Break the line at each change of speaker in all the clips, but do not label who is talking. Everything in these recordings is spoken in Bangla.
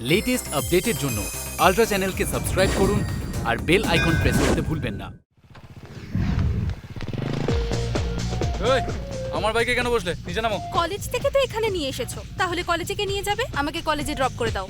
লেটেস্ট আপডেটের জন্য আলট্রা চ্যানেলকে সাবস্ক্রাইব করুন আর বেল আইকন প্রেস করতে ভুলবেন না। এই, আমার বাইকে কেন বসলে? নিচে নামো।
কলেজ থেকে তো এখানে নিয়ে এসেছ। তাহলে কলেজে কে নিয়ে যাবে? আমাকে কলেজে ড্রপ করে দাও।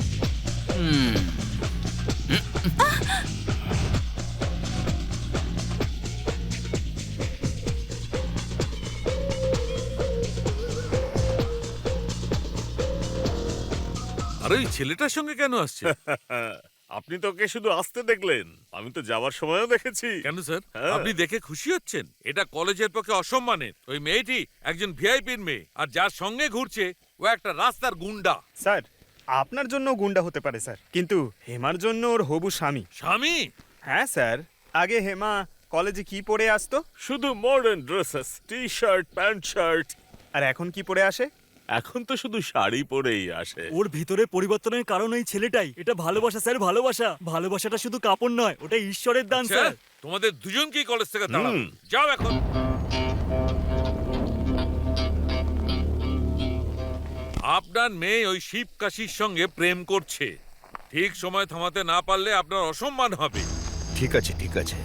আর ওই ছেলেটার সঙ্গে কেন আসছে?
আপনি তো ওকে শুধু আসতে দেখলেন। আমি তো যাওয়ার সময়ও দেখেছি।
কেন স্যার?
হ্যাঁ।
আপনি দেখে খুশি হচ্ছেন? এটা কলেজের পক্ষে অসম্মানের। ওই মেয়েটি একজন ভিআইপির মেয়ে আর যার সঙ্গে ঘুরছে ও একটা রাস্তার গুন্ডা।
স্যার আপনার জন্য গুন্ডা হতে পারে স্যার। কিন্তু হেমার জন্য ওর হবু স্বামী।
স্বামী?
হ্যাঁ স্যার। আগে হেমা কলেজে কি পরে আসতো?
শুধু modern dresses T shirt pant shirt
আর এখন কি পরে আসে?
এখন তো শুধু শাড়ি পরেই আসে।
ওর ভিতরে পরিবর্তনের কারণ এই ছেলেটাই। এটা ভালোবাসা স্যার ভালোবাসা। ভালোবাসাটা শুধু কাপড় নয় ওটা ঈশ্বরের দান
স্যার
স্যার।
তোমাদের দুজনকেই কলেজ থেকে
হুম।
যাও এখন। আপনার মেয়ে ওই শিব কাশির সঙ্গে প্রেম করছে। ঠিক সময় থামাতে না পারলে আপনার অসম্মান হবে।
ঠিক আছে ঠিক আছে।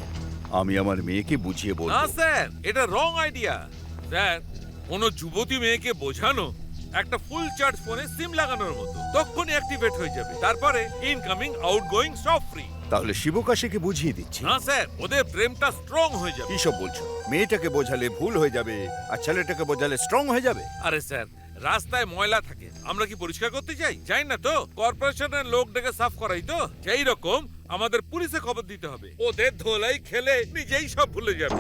আমি আমার মেয়েকে বুঝিয়ে
না
বলব
স্যার এটা রং আইডিয়া স্যার কোনো যুবতী মেয়েকে বোঝানো একটা ফুল চার্জ ফোনে সিম লাগানোর মতো। তখনই অ্যাক্টিভেট হয়ে যাবে। তারপরে ইনকামিং আউটগোয়িং সব ফ্রি
তাহলে শিবকাশীকে বুঝিয়ে দিচ্ছি।
না স্যার ওদের প্রেমটা স্ট্রং হয়ে যাবে।
কি সব বলছো? মেয়েটাকে বোঝালে ভুল হয়ে যাবে আর ছেলেটাকে বোঝালে স্ট্রং হয়ে যাবে?
আরে স্যার রাস্তায় ময়লা থাকে। আমরা কি পরিষ্কার করতে চাই? চাই না তো? কর্পোরেশনের লোক ডেকে সাফ করাই তো? সেই রকম আমাদের পুলিশে খবর দিতে হবে। ওদের ধোলাই খেলে নিজেই সব ভুলে যাবে।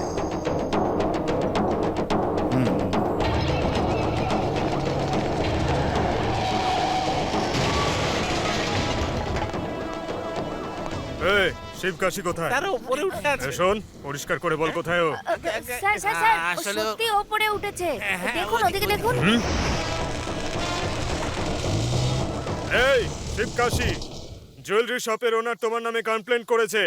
শিবকাশি কোথায়?
তারা উপরে উঠে আছে।
শোন পরিষ্কার করে বল কোথায় ও?
স্যার স্যার স্যার ও
আসলে-
সত্যি ওপরে উঠেছে।
হ্যাঁ,
দেখুন
ওদিকে-
ওদিকে দেখুন।
এই শিবকাশি জুয়েলারি শপের ওনার তোমার নামে কমপ্লেন করেছে।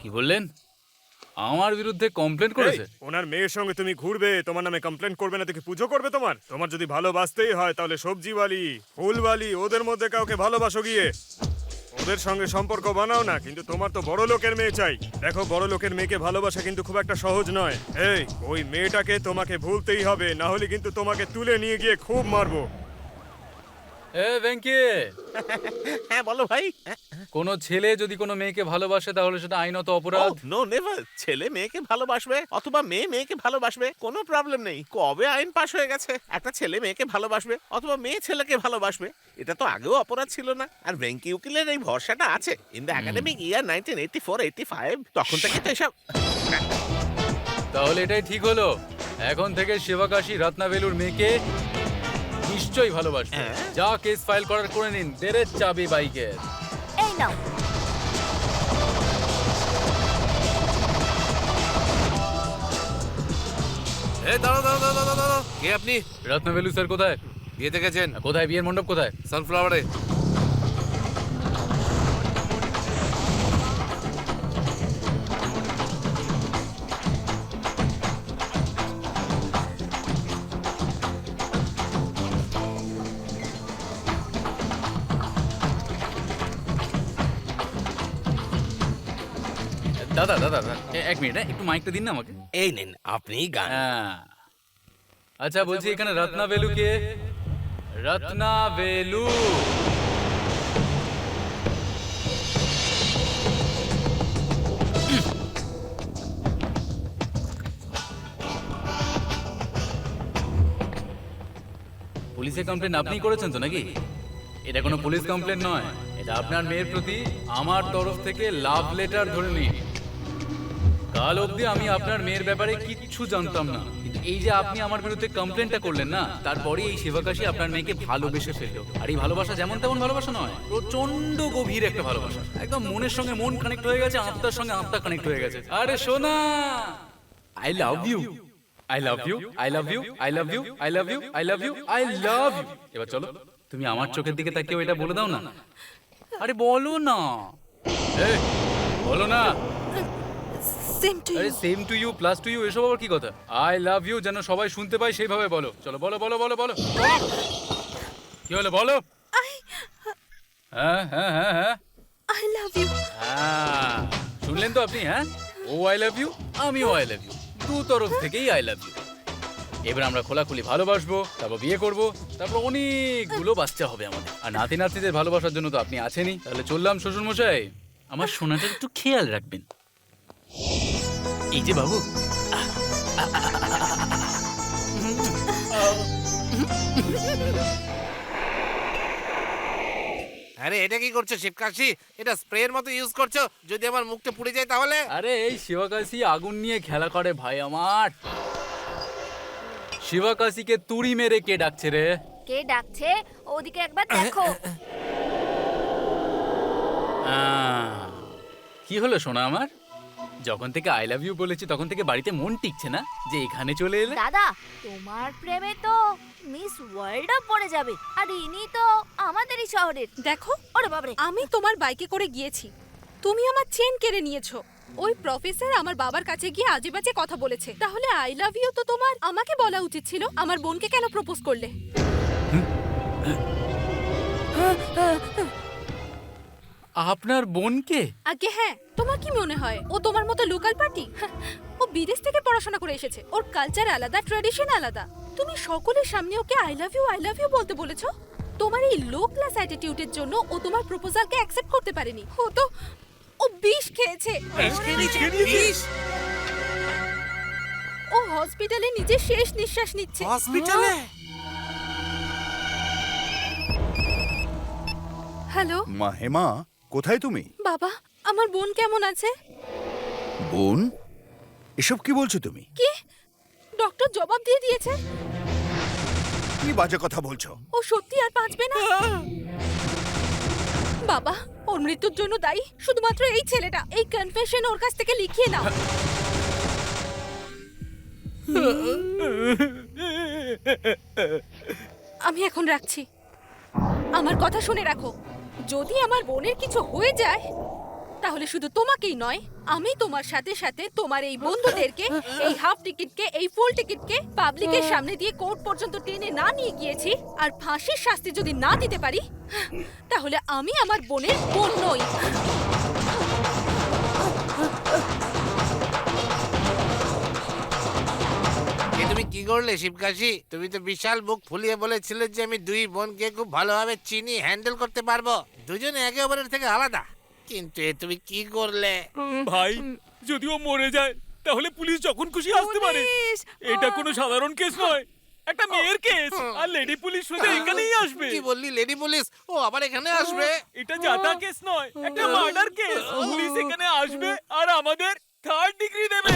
কি বললেন? আমার বিরুদ্ধে কমপ্লেন করেছে?
ওনার মেয়ের সঙ্গে তুমি ঘুরবে তোমার নামে কমপ্লেন করবে না দেখে পুজো করবে তোমার? তোমার যদি ভালোবাসতেই হয় তাহলে সবজিওয়ালি ফুলওয়ালি ওদের মধ্যে কাউকে ভালোবাসো গিয়ে। ওদের সঙ্গে সম্পর্ক বানাও না কিন্তু তোমার তো বড় লোকের মেয়ে চাই। দেখো বড় লোকের মেয়েকে ভালোবাসা কিন্তু খুব একটা সহজ নয়। এই ওই মেয়েটাকে তোমাকে ভুলতেই হবে না হলে কিন্তু তোমাকে তুলে নিয়ে গিয়ে খুব মারবো।
এ ভেঙ্কি।
হ্যাঁ বলো ভাই।
কোনো ছেলে যদি কোনো মেয়েকে ভালোবাসে তাহলে সেটা আইনত অপরাধ।
নো নেভার ছেলে মেয়েকে ভালোবাসবে অথবা মেয়ে মেয়েকে ভালোবাসবে কোনো প্রবলেম নেই। কবে আইন পাশ হয়ে গেছে? একটা ছেলে মেয়েকে ভালোবাসবে অথবা মেয়ে ছেলেকে ভালোবাসবে এটা তো আগেও অপরাধ ছিল না। আর ভেঙ্কি উকিলের এই ভরসাটা আছে। In the academic year nineteen eighty four eighty five তখন থেকে তো এসব
তাহলে এটাই ঠিক হলো। এখন থেকে শিবাকাশী রত্নাবেলুর মেয়েকে নিশ্চয়ই ভালোবাসবে।
হ্যাঁ।
যা কেস ফাইল করার করে নিন দেরের চাবি বাইকের।
এই নাও।
দাঁড়াও দাঁড়াও দাঁড়াও, দাঁড়াও কে আপনি?
রত্নবেলু স্যার কোথায়?
বিয়েতে গেছেন
কোথায়? বিয়ের মণ্ডপ কোথায়?
সানফ্লাওয়ারে।
দাদা দাদা দাদা, এক মিনিট হ্যাঁ, একটু মাইকটা দিন না আমাকে।
এই নিন আপনি গান।
হ্যাঁ। আচ্ছা বলছি এখানে রত্নাবেলু কে রত্নাবেলু। পুলিশে কমপ্লেন আপনি করেছেন তো নাকি? এটা কোনো পুলিশ কমপ্লেন নয় এটা আপনার মেয়ের প্রতি আমার তরফ থেকে লাভ লেটার ধরে নিন। কাল অবধি আমি আপনার মেয়ের ব্যাপারে কিচ্ছু জানতাম না। কিন্তু এই যে আপনি আমার বিরুদ্ধে কমপ্লেনটা করলেন না তারপরে এই শিবাকাশী আপনার মেয়েকে ভালোবেসে ফেলল। আর এই ভালোবাসা যেমন তেমন ভালোবাসা নয় প্রচণ্ড গভীর একটা ভালোবাসা। একদম মনের সঙ্গে মন কানেক্ট হয়ে গেছে, আত্মার সঙ্গে আত্মা কানেক্ট হয়ে গেছে। আরে সোনা! I love you I love you I love you I love you I love you I love you I love you এবার চলো, তুমি আমার চোখের দিকে তাকিয়েও এটা বলে দাও না। আরে বলো না। বলো না।
সেম টু
আরে
you
same to you plus to you এসব আবার কি কথা? আই লাভ ইউ যেন সবাই শুনতে পায় সেইভাবে বলো। চলো বলো বলো বলো বলো। কি হলো বলো? হ্যাঁ হ্যাঁ হ্যাঁ হ্যাঁ।
আই লাভ ইউ
হ্যাঁ। শুনলেন তো আপনি হ্যাঁ? ও আই লাভ ইউ আমিও আই লাভ ইউ দু তরফ থেকেই আই লাভ ইউ এবার আমরা খোলাখুলি ভালোবাসবো তারপর বিয়ে করব তারপর অনেকগুলো বাচ্চা হবে আমাদের। আর নাতি নাতিদের ভালোবাসার জন্য তো আপনি আছেনই। তাহলে চললাম শ্বশুর মশাই আমার সোনাটার একটু খেয়াল রাখবেন। এই যে বাবু।
আরে এটা কি করছ শিবকাশি? এটা স্প্রের মতো ইউজ করছ? যদি আমার মুখটা পুড়ে যায় তাহলে?
আরে এই শিবাকাশি আগুন নিয়ে খেলা করে ভাই আমার। শিবাকাশিকে তুড়ি মেরে কে ডাকছে রে?
কে ডাকছে? ওদিকে একবার দেখো।
আহ, কি হলো সোনা আমার? যখন থেকে আই লাভ ইউ বলেছি তখন থেকে বাড়িতে মন টিকছে না যে এখানে চলে এলে?
দাদা তোমার প্রেমে তো মিস ওয়ার্ল্ডও পড়ে যাবে আর ইনি তো আমাদেরই শহরের।
দেখো
ওরে বাবারে
আমি তোমার বাইকে করে গিয়েছি। তুমি আমার চেন কেড়ে নিয়েছো। ওই প্রফেসর আমার বাবার কাছে গিয়ে আজে বাজে কথা বলেছে। তাহলে আই লাভ ইউ তো তোমার আমাকে বলা উচিত ছিল আমার বোনকে কেন প্রপোজ করলে?
আপনার বোনকে?
আগে হ্যাঁ তোমার কি মনে হয়? ও তোমার মতো লোকাল পার্টি ও বিদেশ থেকে পড়াশোনা করে এসেছে। ওর কালচার আলাদা ট্র্যাডিশন আলাদা। তুমি সকলের সামনে ওকে I love you I love you বলতে বলেছ? তোমার এই লো ক্লাস অ্যাটিটিউডের জন্য ও তোমার প্রপোজালকে অ্যাকসেপ্ট করতে পারেনি। ও তো ও বিষ খেয়েছে। ও হসপিটালে নিজের শেষ নিঃশ্বাস নিচ্ছে।
হসপিটালে
হ্যালো
মা হেমা? কোথায় তুমি?
বাবা আমার বোন কেমন আছে?
বোন? এসব কি বলছো তুমি?
কি? ডক্টর জবাব দিয়ে দিয়েছে।
কি বাজে কথা বলছো?
ও সত্যি আর বাঁচবে না? বাবা ওর মৃত্যুর জন্য দায়ী শুধুমাত্র এই ছেলেটা। এই কনফেশন ওর কাছ থেকে লিখিয়ে নাও। আমি এখন রাখছি। আমার কথা শুনে রাখো। যদি আমার বোনের কিছু হয়ে যায়, তাহলে শুধু তোমাকেই নয়, আমি তোমার সাথে সাথে তোমার এই বন্ধুদেরকে, এই হাফ টিকিটকে, এই ফুল টিকিটকে পাবলিকের সামনে দিয়ে কোর্ট পর্যন্ত টেনে না নিয়ে গিয়েছি, আর ফাঁসির শাস্তি যদি না দিতে পারি, তাহলে আমি আমার বোনের বোন নই।
কি করলে শিবকাশি? তুমি তো বিশাল মুখ ফুলিয়ে বলেছিলে যে আমি দুই বোনকে খুব ভালোভাবে চিনি হ্যান্ডেল করতে পারব। দুজনে একে অপরের থেকে আলাদা। কিন্তু এ তুমি কি করলে?
ভাই যদিও মরে যায় তাহলে পুলিশ যখন খুশি আসতে পারে। এটা কোনো সাধারণ কেস নয়। একটা মেয়ের কেস আর লেডি পুলিশ শুধু এখানেই আসবে।
কি বললি লেডি পুলিশ? ও আবার এখানে আসবে?
এটা জাতা কেস নয় একটা মার্ডার কেস। পুলিশ এখানে আসবে আর আমাদের থার্ড ডিগ্রি দেবে।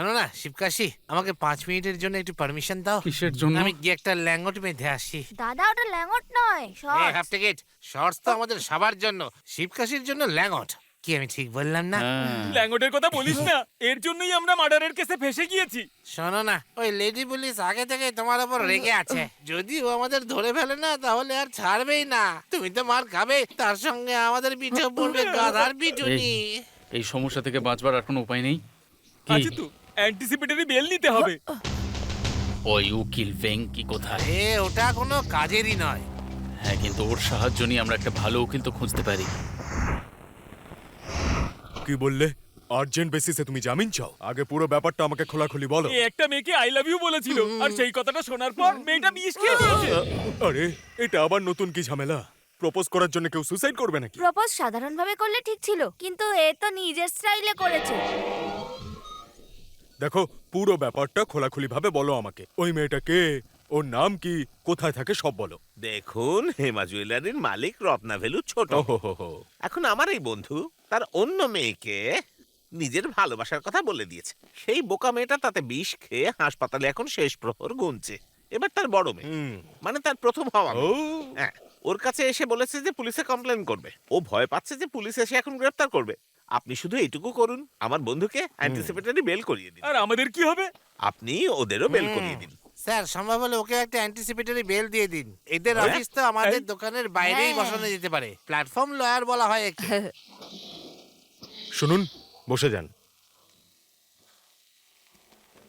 শোনো না শিবকাশি আমাকে পাঁচ মিনিটের জন্য একটু পারমিশন দাও।
কিসের জন্য?
আমি গিয়ে একটা ল্যাঙ্গট বেঁধে আসি।
দাদা ওটা ল্যাঙ্গট নয়
হাফ
শর্ট
টিকিট শর্টস তো আমাদের সবার জন্য শিবকাশির জন্য ল্যাঙ্গট কি আমি ঠিক বললাম না?
হ্যাঁ।
ল্যাঙ্গটের কথা বলিস না এর জন্যই আমরা মার্ডারের কেসে ফেসে গিয়েছি।
শোনো না ওই লেডি পুলিশ আগে থেকে তোমার উপর রেগে আছে। যদি ও আমাদের ধরে ফেলে না তাহলে আর ছাড়বেই না। তুমি তো মার খাবে তার সঙ্গে আমাদের পিঠে পড়বে গাধার পিটুনি।
এই সমস্যা থেকে বাঁচবার আর কোনো উপায় নেই? কি?
আছে তো অ্যান্টিসিপেটরি বেল নিতে হবে।
ওই উকিল ভেঙ্কি কোথায়?
এ ওটা কোনো কাজেরই নয়।
হ্যাঁ কিন্তু ওর সাহায্য নিয়ে আমরা একটা ভালো উকিল তো খুঁজতে পারি।
কি বললে? আর্জেন্ট বেসিসে তুমি জামিন চাও? আগে পুরো ব্যাপারটা আমাকে খোলাখুলি বলো।
এ একটা মেয়েকে আই লাভ ইউ বলেছিল। আর সেই কথাটা শোনার পর মেয়েটা বিষ খেয়ে নিয়েছে
আরে এটা আবার নতুন কি ঝামেলা? প্রপোজ করার জন্য কেউ সুসাইড করবে নাকি?
প্রপোজ সাধারণভাবে করলে ঠিক ছিল কিন্তু এ তো নিজের স্টাইলে করেছে।
দেখো পুরো ব্যাপারটা খোলাখুলি ভাবে বলো আমাকে। ওই মেয়েটা কে? ওর নাম কি? কোথায় থাকে সব বলো।
দেখুন হেমা জুয়েলারির মালিক রত্না ভেলু ছোট। এখন আমার এই বন্ধু তার অন্য মেয়েকে নিজের ভালোবাসার কথা বলে দিয়েছে। সেই বোকা মেয়েটা তাতে বিষ খেয়ে হাসপাতালে এখন শেষ প্রহর গুনছে। এবার তার বড় মেয়ে।
হুম।
মানে তার প্রথম হওয়া
ও।
মেয়ে। হ্যাঁ ওর কাছে এসে বলেছে যে পুলিশে কমপ্লেন করবে। ও ভয় পাচ্ছে যে পুলিশ এসে এখন গ্রেফতার করবে। আপনি শুধু এইটুকু করুন। আমার বন্ধুকে অ্যান্টিসিপেটরি বেল করিয়ে দিন।
আর আমাদের কি হবে?
আপনি ওদেরও বেল করিয়ে দিন।
স্যার সম্ভব হলে ওকে একটা অ্যান্টিসিপেটরি বেল দিয়ে দিন। এদের অফিস তো আমাদের দোকানের বাইরেই
হ্যাঁ।
বসানো যেতে পারে। প্ল্যাটফর্ম লয়ার বলা হয় একে।
শুনুন বসে যান।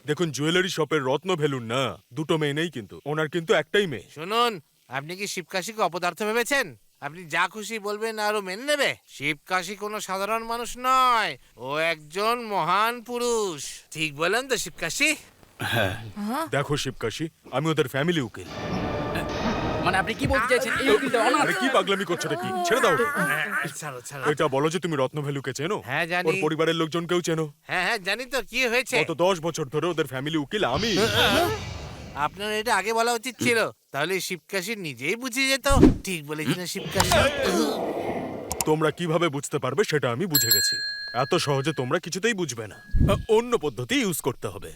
দেখুন জুয়েলারি শপের রত্ন ভেলুন না। দুটো মেয়ে নেই কিন্তু। ওনার কিন্তু একটাই মেয়ে।
শুনুন আপনি কি শিবকাশিকে অপদার্থ ভেবেছেন? আপনি যা খুশি বলবেন আরও মেনে নেবে। শিবকাশি কোনো সাধারণ মানুষ নয়। ও একজন মহান পুরুষ। ঠিক বলেন তো শিবকাশি?
দেখো শিবকাশি আমি ওদের ফ্যামিলি উকিল।
মানে আপনি কি বলতে চাইছেন? এই উকিলটা অনাথ।
আরে কি পাগলামি করছ কি? ছেড়ে দাও।
ছাড়ো ছাড়ো।
এটা বলো যে তুমি রত্ন ভেলুকে চেনো?
হ্যাঁ জানি।
ওর পরিবারের লোকজনকেও চেনো?
হ্যাঁ হ্যাঁ জানি তো কি হয়েছে?
গত দশ বছর ধরে ওদের ফ্যামিলি উকিল আমি।
আপনার এটা আগে বলা উচিত ছিল। তাহলে শিবকাশি নিজেই বুঝে যেত। ঠিক বলেছিলেন শিবকাশি।
তোমরা কীভাবে বুঝতে পারবে সেটা আমি বুঝে গেছি। এত সহজে তোমরা কিছুতেই বুঝবে না। অন্য পদ্ধতি ইউজ করতে হবে।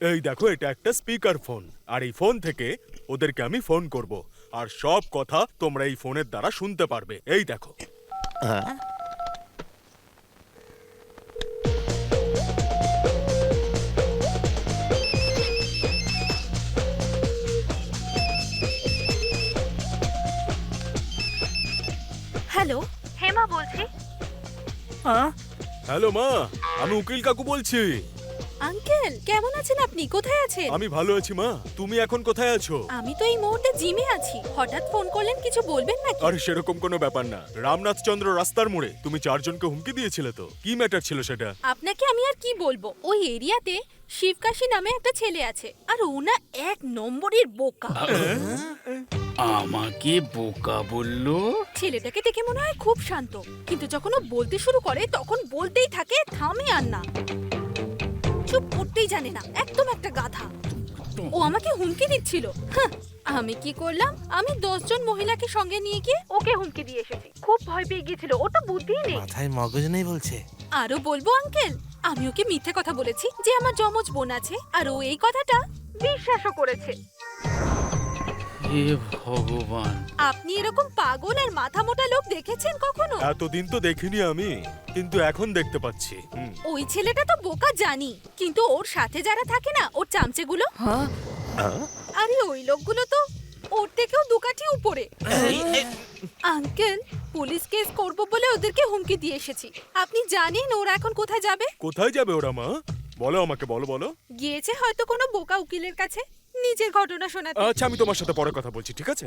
এই দেখো এটা একটা স্পিকার ফোন। আর এই ফোন থেকে ওদেরকে আমি ফোন করব। আর সব কথা তোমরা এই ফোনের দ্বারা শুনতে পারবে। এই দেখো।
হ্যালো হেমা বলছি। হ্যাঁ?
হ্যালো মা আমি উকিল কাকু বলছি।
আঙ্কেল কেমন আছেন আপনি? কোথায় আছেন?
আমি ভালো আছি মা তুমি এখন কোথায় আছো?
আমি তো এই মুহূর্তে জিমে আছি। হঠাৎ ফোন করলেন কিছু বলবেন নাকি?
আরে সেরকম কোনো ব্যাপার না। রামনাথ চন্দ্র রাস্তার মোড়ে তুমি চারজনকে হুমকি দিয়েছিলে তো। কি ম্যাটার ছিল সেটা?
আপনাকে আমি আর কি বলব? ওই এরিয়াতে শিবকাশি নামে একটা ছেলে আছে আর ও না এক নম্বরের বোকা।
আমাকে বোকা বলল?
ছেলেটাকে দেখে মনে হয় খুব শান্ত। কিন্তু যখন ও বলতে শুরু করে তখন বলতেই থাকে থামে আর না। চুপ করতেই জানে না একদম একটা গাধা। ও আমাকে হুমকি দিচ্ছিল। আমি কি করলাম? আমি দশজন মহিলাকে সঙ্গে নিয়ে গিয়ে ওকে হুমকি দিয়ে এসেছি। খুব ভয় পেয়ে গিয়েছিল ও তো বুদ্ধিই নেই।
মাথায় মগজ নেই বলছে।
আরও বলব আঙ্কেল আমি ওকে মিথ্যে কথা বলেছি যে আমার যমজ বোন আছে আর ও এই কথাটা বিশ্বাসও করেছে।
হে ভগবান।
আপনি এরকম পাগল আর মাথা মোটা লোক দেখেছেন কখনো?
এতদিন তো দেখিনি আমি কিন্তু এখন দেখতে পাচ্ছি হুম।
ওই ছেলেটা তো বোকা জানি কিন্তু ওর সাথে যারা থাকে না ওর চামচেগুলো? আরে ওই লোকগুলো তো ওর থেকেও দুকাঠি উপরে। আঙ্কেল পুলিশ কেস করব বলে ওদেরকে হুমকি দিয়ে এসেছি। আপনি জানেন ওরা এখন কোথায় যাবে?
কোথায় যাবে ওরা মা? বলো আমাকে বলো বলো।
গিয়েছে হয়তো কোনো বোকা উকিলের কাছে। নিজের ঘটনা শোনাতে।
আচ্ছা আমি তোমার সাথে পরে কথা বলছি ঠিক আছে?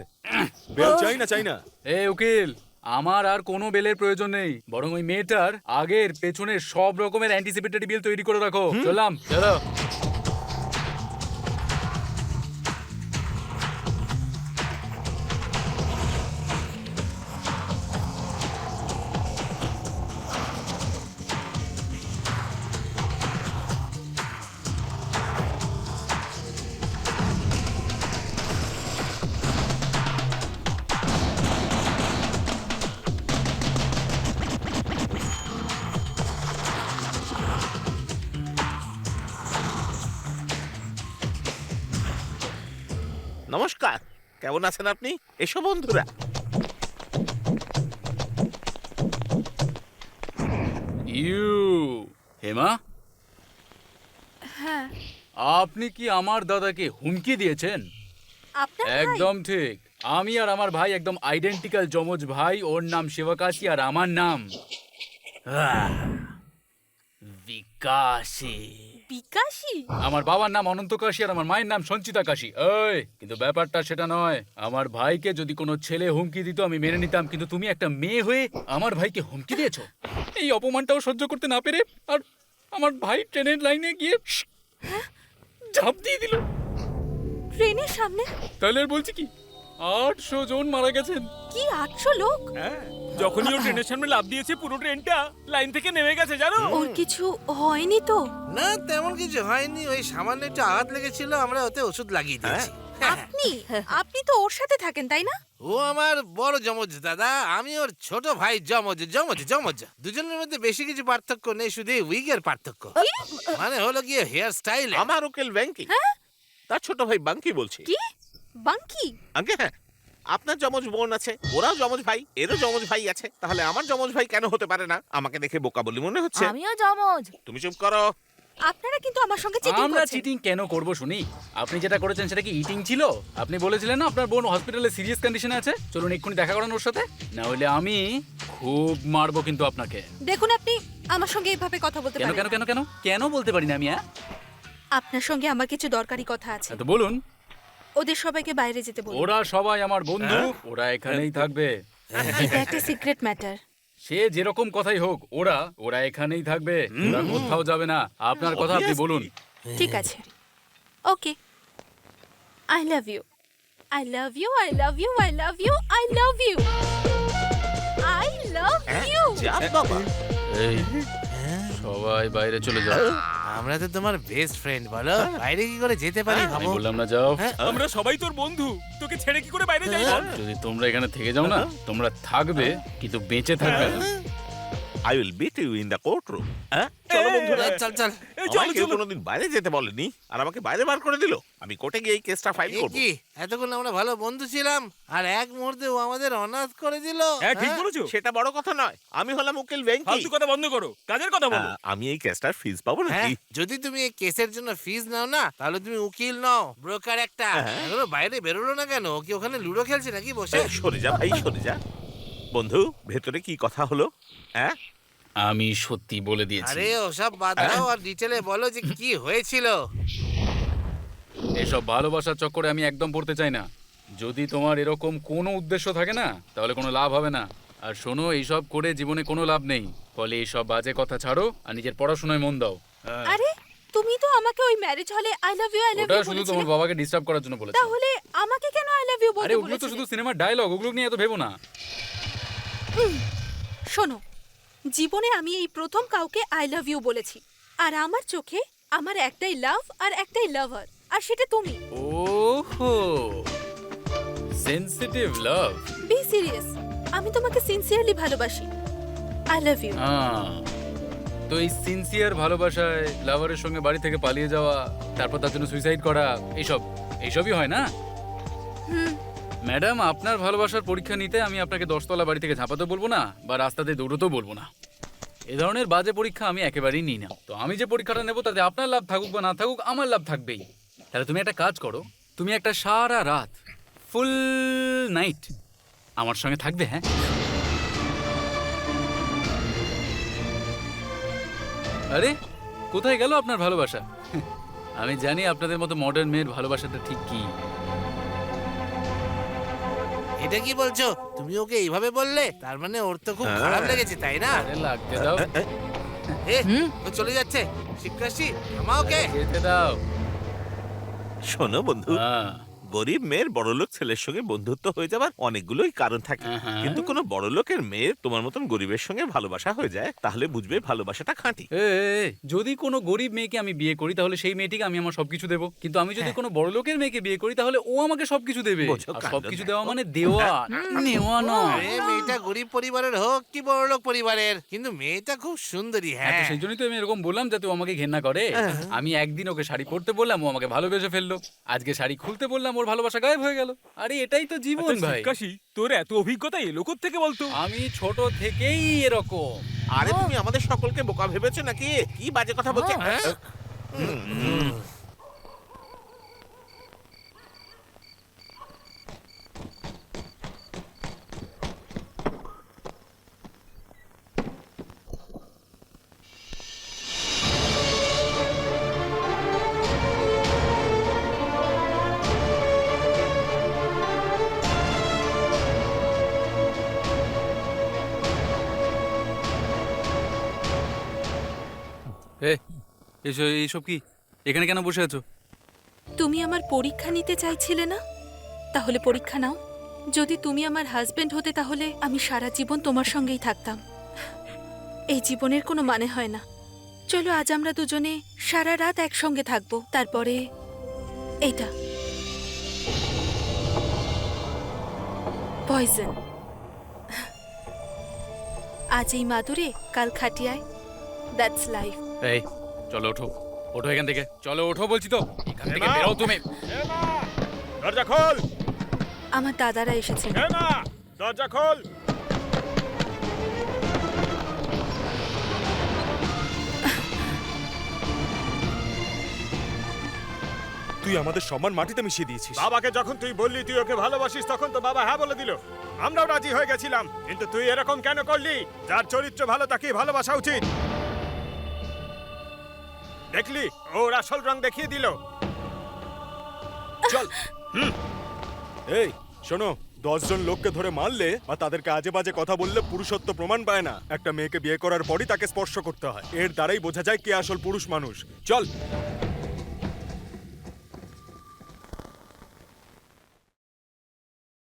বেল চাই না চাই না?
এ উকিল আমার আর কোনো বেলের প্রয়োজন নেই। বরং ওই মেয়েটার আগের পেছনের সব রকমের অ্যান্টিসিপেটরি বিল তৈরি করে রাখো। চললাম চলো।
নমস্কার কেমন আছেন আপনি? এসো বন্ধুরা।
ইউ হেমা?
হ্যাঁ।
আপনি কি আমার দাদাকে হুমকি দিয়েছেন?
আপনার ভাই?
একদম ঠিক। আমি আর আমার ভাই একদম আইডেন্টিক্যাল যমজ ভাই ওর নাম শিবকাশি আর আমার নাম আহ, বিকাশী।
বিকাশী?
আমার বাবার নাম অনন্ত কাশি আর আমার মায়ের নাম সঞ্চিতা কাশি। এই কিন্তু ব্যাপারটা সেটা নয়। আমার ভাইকে যদি কোনো ছেলে হুমকি দিত আমি মেনে নিতাম। কিন্তু তুমি একটা মেয়ে হয়ে আমার ভাইকে হুমকি দিয়েছ? এই অপমানটাও সহ্য করতে না পেরে আর আমার ভাই ট্রেনের লাইনে গিয়ে ঝাঁপ দিয়ে দিল।
ট্রেনের সামনে?
তাহলে আর বলছি কি? আটশো জন মারা গেছেন।
কি আটশো লোক?
হ্যাঁ যখনই ও ট্রেনের সামনে লাভ দিয়েছে পুরো ট্রেনটা লাইন থেকে নেমে গেছে জানো?
ওর কিছু হয়নি তো?
না তেমন কিছু হয়নি। ওই সামান্য একটু আঘাত লেগেছিল আমরা ওতে ওষুধ লাগিয়ে দিয়েছি।
আপনি? আপনি তো ওর সাথে থাকেন তাই না?
ও আমার বড় জমজ দাদা আমি ওর ছোট ভাই জমজ জমজ জমজ দুজনের মধ্যে বেশি কিছু পার্থক্য নেই শুধু উইগের পার্থক্য। মানে হলো গিয়ে হেয়ার স্টাইল
আমার উকিল ব্যাংকি তার ছোট ভাই বাঙ্কি বলছি।
কি? বাঙ্কি?
আগে হ্যাঁ। আপনার যমজ বোন আছে ওরাও যমজ ভাই এরও যমজ ভাই আছে। তাহলে আমার যমজ ভাই কেন হতে পারে না? আমাকে দেখে বোকা বলি মনে হচ্ছে।
আমিও জমজ
তুমি চুপ করো।
আপনারা কিন্তু আমার সঙ্গে চিটিং
আমরা
করছেন।
চিটিং কেন করব শুনি? আপনি যেটা করেছেন সেটা কি ইটিং ছিল? আপনি বলেছিলেন না আপনার বোন হসপিটালে সিরিয়াস কন্ডিশনে আছে? চলুন এক্ষুনি দেখা করান ওর সাথে। না হলে আমি খুব মারবো কিন্তু আপনাকে।
দেখুন আপনি আমার সঙ্গে এইভাবে কথা বলতে
কেন
পারেন
কেন
না।
কেন কেন? কেন বলতে পারি না আমি হ্যাঁ?
আপনার সঙ্গে আমার কিছু দরকারি কথা আছে।
তো বলুন।
ওদের সবাইকে বাইরে যেতে বলুন।
ওরা সবাই আমার বন্ধু। ওরা এখানেই থাকবে।
এটা একটা সিক্রেট ম্যাটার
সে যেরকম কথাই হোক ওরা ওরা এখানেই থাকবে। ওরা কোথাও যাবে না। আপনার কথা আপনি বলুন।
ঠিক আছে। Okay. I love you I love you I love you I love you I love you I love you
যা বাবা।
এই সবাই বাইরে চলে যাও।
আমরা তো তোমার বেস্ট ফ্রেন্ড বলো? বাইরে কি করে যেতে পারি
আমি
ভাবো?
বললাম না যাও।
হ্যাঁ।
আমরা সবাই তোর বন্ধু। তোকে ছেড়ে কি করে বাইরে যাই বল?
যদি তোমরা এখানে থেকে যাও না তোমরা থাকবে কিন্তু বেঁচে থাকবে না।
I will beat you in the court room হ্যাঁ চলো বন্ধুরা।
চল চল।
চলো চলো।
কোনোদিন বাইরে যেতে বলেনি আর আমাকে বাইরে বার করে দিল। আমি কোর্টে গিয়ে এই কেসটা ফাইল করব।
কি? এতক্ষণ আমরা ভালো বন্ধু ছিলাম আর এক মুহূর্তে ও আমাদের অনাথ করে দিল।
হ্যাঁ ঠিক
হ্যাঁ?
বলেছ।
সেটা বড় কথা নয়। আমি হলাম উকিল ভেঙ্কি।
ফালতু কথা বন্ধ করো। কাজের কথা বলো।
আমি এই কেসটার ফিস পাবো
হ্যাঁ
নাকি
যদি তুমি এই কেসের জন্য ফিস নাও না তাহলে তুমি উকিল নাও ব্রোকার একটা। এখনও বাইরে বেরোলো না কেন? কি ওখানে লুডো খেলছে নাকি বসে?
সরে যা ভাই সরে যা। বন্ধু ভেতরে কি কথা হলো? হ্যাঁ?
আমি সত্যি বলে দিয়েছি।
আরে ওসব বাদ দাও আর ডিটেলে বলো যে কি হয়েছিল।
এসব ভালোবাসার চক্করে আমি একদম পড়তে চাই না। যদি তোমার এরকম কোনো উদ্দেশ্য থাকে না তাহলে কোনো লাভ হবে না। আর শোনো এইসব করে জীবনে কোনো লাভ নেই। ফলে এইসব বাজে কথা ছাড়ো আর নিজের পড়াশোনায় মন দাও। হ্যাঁ,
আরে তুমি তো আমাকে ওই ম্যারেজ হলে I love you I love
ওটা
ইউ
শুধু তোমার বাবাকে ডিস্টার্ব করার জন্য বলেছি।
তাহলে আমাকে কেন আই লাভ ইউ
আরে ওগুলো তো শুধু সিনেমার ডায়লগ ওগুলো নিয়ে এত ভেবো না।
শোনো জীবনে আমি এই প্রথম কাউকে আই লাভ ইউ বলেছি। আর আমার চোখে আমার একটাই লাভ আর একটাই লাভার আর সেটা তুমি।
ওহো! সেনসিটিভ লাভ
বি সিরিয়াস আমি তোমাকে সিনসিয়ারলি ভালোবাসি। আই লাভ ইউ
তো এই সিনসিয়ার ভালোবাসায় লাভারের সঙ্গে বাড়ি থেকে পালিয়ে যাওয়া তারপর তার জন্য সুইসাইড করা এইসব এইসবই হয় না? ম্যাডাম, আপনার ভালোবাসার পরীক্ষা নিতে আমি আপনাকে দশতলা বাড়ি থেকে ঝাঁপাতে বলব না, বা রাস্তাতে দৌড়তেও বলব না। এ ধরনের বাজে পরীক্ষা আমি একেবারেই নিই না। তো আমি যে পরীক্ষাটা নেব, তাতে আপনার লাভ থাকুক বা না থাকুক, আমার লাভ থাকবেই। তাহলে তুমি একটা কাজ করো, তুমি একটা সারা রাত, ফুল নাইট আমার সঙ্গে থাকবে হ্যাঁ? আরে, কোথায় গেল আপনার ভালোবাসা? আমি জানি আপনাদের মতো মডার্ন মেয়ের ভালোবাসাটা ঠিক কি।
এটা কি বলছো? তুমি ওকে এইভাবে বললে তার মানে ওর তো খুব খারাপ লেগেছে তাই না?
আরে লাগতে দাও।
এ ও চলে যাচ্ছে। শিবকাশি থামা ওকে।
যেতে দাও।
শোনো বন্ধু।
হ্যাঁ।
গরিব মেয়ের বড়লোক ছেলের সঙ্গে বন্ধুত্ব হয়ে যাবার অনেকগুলোই কারণ থাকে।
হ্যাঁ।
কিন্তু কোনো বড়লোকের মেয়ের তোমার মতন গরিবের সঙ্গে ভালোবাসা হয়ে যায় তাহলে বুঝবে ভালোবাসাটা খাঁটি।
যদি কোনো গরিব মেয়েকে আমি বিয়ে করি তাহলে সেই মেয়েটিকে আমি আমার সবকিছু দেবো। কিন্তু আমি যদি কোনো বড় লোকের মেয়েকে বিয়ে করি তাহলে ও আমাকে সবকিছু দেবে।
বোঝো
আর
কাণ্ড
সবকিছু
দেখো।
দেওয়া মানে দেওয়া নেওয়া নয়।
আরে মেয়েটা গরিব পরিবারের হোক কি বড়লোক পরিবারের কিন্তু মেয়েটা খুব সুন্দরী
হ্যাঁ তো
হ্যাঁ।
সেই জন্যই তো আমি এরকম বললাম যাতে ও আমাকে ঘেন্না করে। আমি একদিন ওকে শাড়ি পরতে বললাম ও আমাকে ভালোবেসে ফেলল। আজকে শাড়ি খুলতে বললাম ওর ভালোবাসা গায়েব হয়ে গেল। আরে এটাই তো জীবন
আচ্ছা,
ভাই।
কাশি তোর এত অভিজ্ঞতা এলো থেকে বলতো?
আমি ছোট থেকেই এরকম।
আরে তুমি আমাদের সকলকে বোকা ভেবেছো নাকি? কি বাজে কথা বলছো?
এসো এইসব কি? এখানে কেন বসে আছো?
তুমি আমার পরীক্ষা নিতে চাইছিলে না? তাহলে পরীক্ষা নাও। যদি তুমি আমার হাজবেন্ড হতে তাহলে আমি সারা জীবন তোমার সঙ্গেই থাকতাম। এই জীবনের কোনো মানে হয় না। চলো আজ আমরা দুজনে সারা রাত একসঙ্গে থাকব। তারপরে এইটা। পয়জন আজ এই মাদুরে কাল খাটিয়ায়। দ্যাটস লাইফ
এই চলো ওঠো। ওঠো এখান থেকে। চলো ওঠো বলছি তো। এখান থেকে বেরো তুমি।
দরজা খোল!
আমার দাদারা এসেছেন
হেমা! দরজা খোল! তুই আমাদের সম্মান মাটিতে মিশিয়ে দিয়েছিস।
বাবাকে যখন তুই বললি তুই ওকে ভালোবাসিস তখন তো বাবা হ্যাঁ বলে দিল। আমরাও রাজি হয়ে গেছিলাম। কিন্তু তুই এরকম কেন করলি? যার চরিত্র ভালো তাকে ভালোবাসা উচিত। দেখলি? ওর আসল রং দেখিয়ে দিল।
চল। হুম। এই, শোনো, দশজন লোককে ধরে মারলে বা তাদেরকে আজে বাজে কথা বললে পুরুষত্ব প্রমাণ পায় না। একটা মেয়েকে বিয়ে করার পরই তাকে স্পর্শ করতে হয়। এর দ্বারাই বোঝা যায় কে আসল পুরুষ মানুষ। চল।